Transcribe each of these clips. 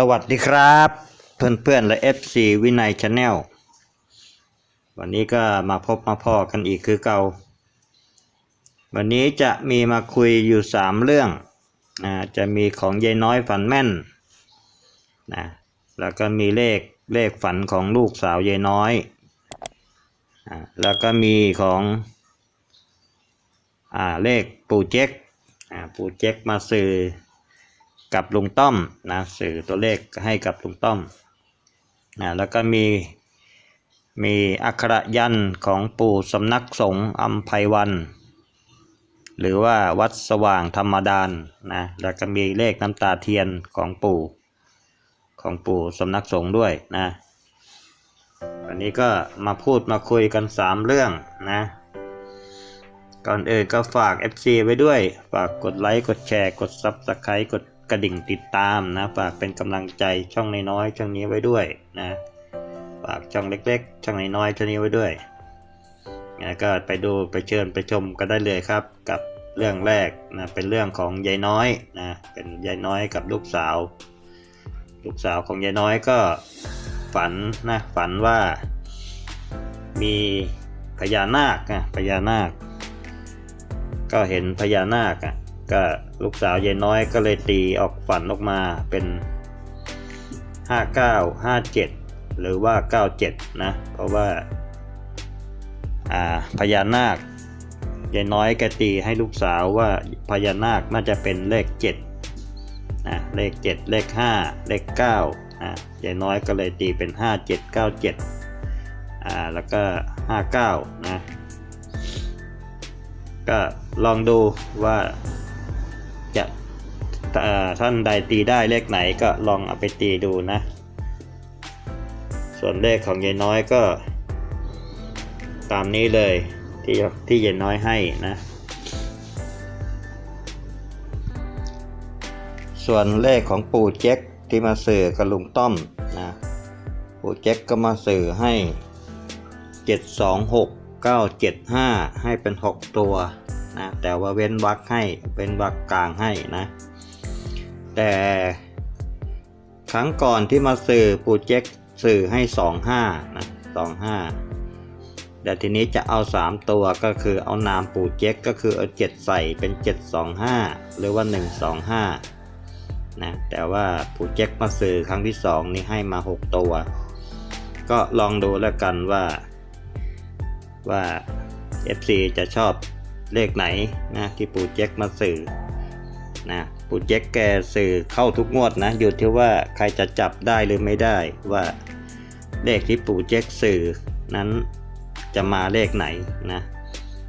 สวัสดีครับ เพื่อนๆและ FC วินัยชาแนลวันนี้ก็มาพบมาพ่อกันอีกคือเก่าวันนี้จะมีมาคุยอยู่สามเรื่องนะจะมีของยายน้อยฝันแม่นนะแล้วก็มีเลขเลขฝันของลูกสาวยายน้อยอ่าแล้วก็มีของอ่าเลขปู่เจ๊กอ่าปู่เจ๊กมาสื่อ กับลุงต้อมนะสื่อตัวเลขให้กับลุงต้อมนะแล้วก็มีมีอักขระยันของปู่สำนักสงฆ์อัมไพวัน หรือว่าวัดสว่างธรรมดานนะแล้วก็มีเลขน้ำตาเทียนของปู่ของปู่สำนักสงฆ์ด้วยนะวันนี้ก็มาพูดมาคุยกันสามเรื่องนะก่อนอื่นก็ฝาก FC ไว้ด้วย ฝากกดไลค์ กดแชร์ กด Subscribe กด กระดิ่งติดตามนะฝากเป็นกำลังใจช่องน้อยๆช่องนี้ไว้ด้วยนะฝากช่องเล็กๆ ช่องน้อยๆช่องนี้ไว้ด้วยนะก็ไปดูไปเชิญไปชมกันได้เลยครับ กับเรื่องแรกนะเป็นเรื่องของยายน้อยนะเป็นยายน้อยกับลูกสาว ลูกสาวของยายน้อยก็ฝันนะฝันว่ามีพญานาคนะพญานาค ก็เห็นพญานาคอะ ก็ลูกสาวยายน้อยก็เลยตีออกฝันออกมาเป็น 59 57 หรือว่า 97 นะ เพราะว่าอ่าพญานาคยายน้อยแกตีให้ลูกสาวว่าพญานาคน่าจะเป็นเลข7นะเลข 7 เลข 5 เลข9นะยายน้อยก็เลยตีเป็น 5797อ่าแล้วก็ 59 นะ ก็ลองดูว่า ท่านใดตีได้เลขไหนก็ลองเอาไปตีดูนะ ส่วนเลขของยายน้อยก็ ตามนี้เลยที่ที่ยายน้อยให้นะ ส่วนเลขของปู่เจ๊กที่มาสื่อกับลุงต้อมนะปู่เจ๊กก็มาสื่อให้ 726 975 ให้เป็น 6 ตัวนะแต่ว่าเว้นวรรคให้เป็นวรรคกลางให้นะ แต่ครั้งก่อนที่มาสื่อปูเจ็กสื่อให้ 25นะ25 แต่ทีนี้จะเอา 3 ตัวก็คือเอานามปูเจ็กก็คือเอา7ใส่เป็น 725 หรือว่า 125นะแต่ว่าปูเจ็กมาสื่อครั้งที่ 2 นี่ให้มา 6 ตัว ก็ลองดูแล้วกันว่าว่า FC จะชอบเลขไหนนะที่ปูเจ๊กมาสื่อนะ ปู่เจ๊กแกสื่อเข้าทุกงวดนะ อยู่ที่ว่าใครจะจับได้หรือไม่ได้ว่าเลขที่ปู่เจ๊กสื่อนั้นจะมาเลขไหนนะ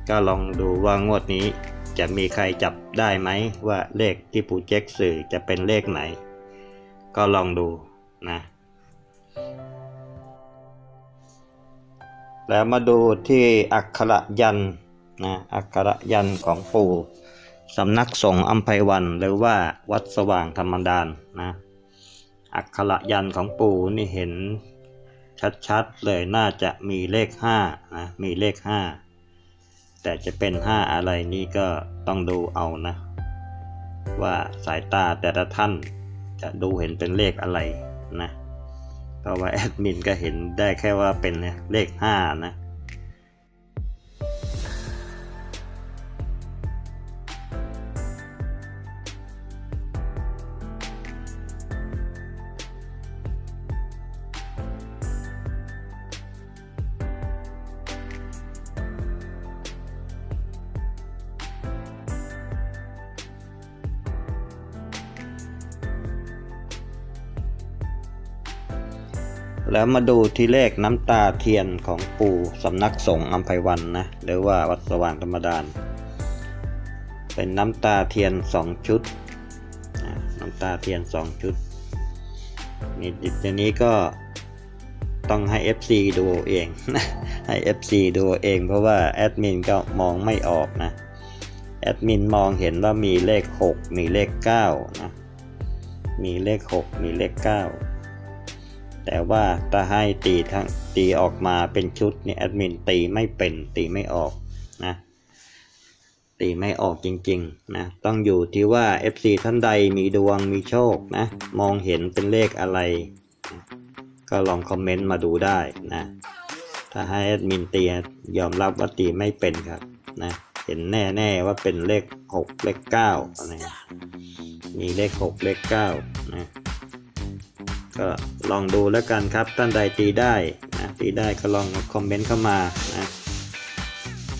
ก็ลองดูว่างวดนี้จะมีใครจับได้ไหมว่าเลขที่ปู่เจ๊กสื่อจะเป็นเลขไหน ก็ลองดูนะ แล้วมาดูที่อักขระยันนะอักขระยันของปู่ สำนักสงฆ์อัมไพวันหรือว่าวัดสว่างธรรมดานนะอักขระยันของปู่นี่เห็นชัดๆเลยน่าจะมีเลขห้านะมีเลขห้าแต่จะเป็นห้าอะไรนี่ก็ต้องดูเอานะ ว่าสายตาแต่ละท่านจะดูเห็นเป็นเลขอะไรนะเพราะว่าแอดมินก็เห็นได้แค่ว่าเป็นเลข5นะ แล้วมาดูที่เลขน้ำตาเทียนของปู่สำนักสงฆ์อัมไพวันนะหรือว่าวัดสว่างธรรมดาน เป็นน้ำตาเทียนสองชุด น้ำตาเทียนสองชุดนี่ทีนี้ก็ต้องให้ FC ดูเองนะให้ FC ดูเองเพราะว่าแอดมินก็มองไม่ออกนะแอดมินมองเห็นว่ามีเลข 6 มีเลข9นะมีเลข 6 มีเลข 9 แต่ว่าถ้าให้ตีทั้งตีออกมาเป็นชุดเนี่ยแอดมินตีไม่เป็นตีไม่ออกนะตีไม่ออกจริงๆนะต้องอยู่ที่ว่า FC ท่านใดมีดวงมีโชคนะมองเห็นเป็นเลขอะไร ก็ลองคอมเมนต์มาดูได้นะถ้าให้แอดมินเตียยอมรับว่าตีไม่เป็นครับนะเห็นแน่ๆว่าเป็นเลขหกเลขเก้าอะไรมีเลขหกเลขเก้านะ ก็ลองดูแล้วกันครับท่านใดตีได้นะตีได้ก็ลองคอมเมนต์เข้ามานะ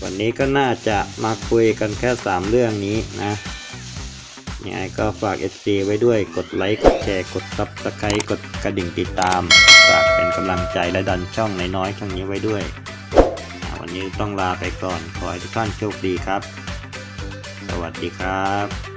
วันนี้ก็น่าจะมาคุยกันแค่ 3 เรื่องนี้นะยังไงก็ฝาก FC ไว้ด้วยกดไลค์ กดแชร์ กดซับสไครต์กดกระดิ่งติดตาม ฝากเป็นกำลังใจและดันช่องน้อยๆช่องนี้ไว้ด้วย วันนี้ต้องลาไปก่อน ขอให้ทุกท่านโชคดีครับ สวัสดีครับ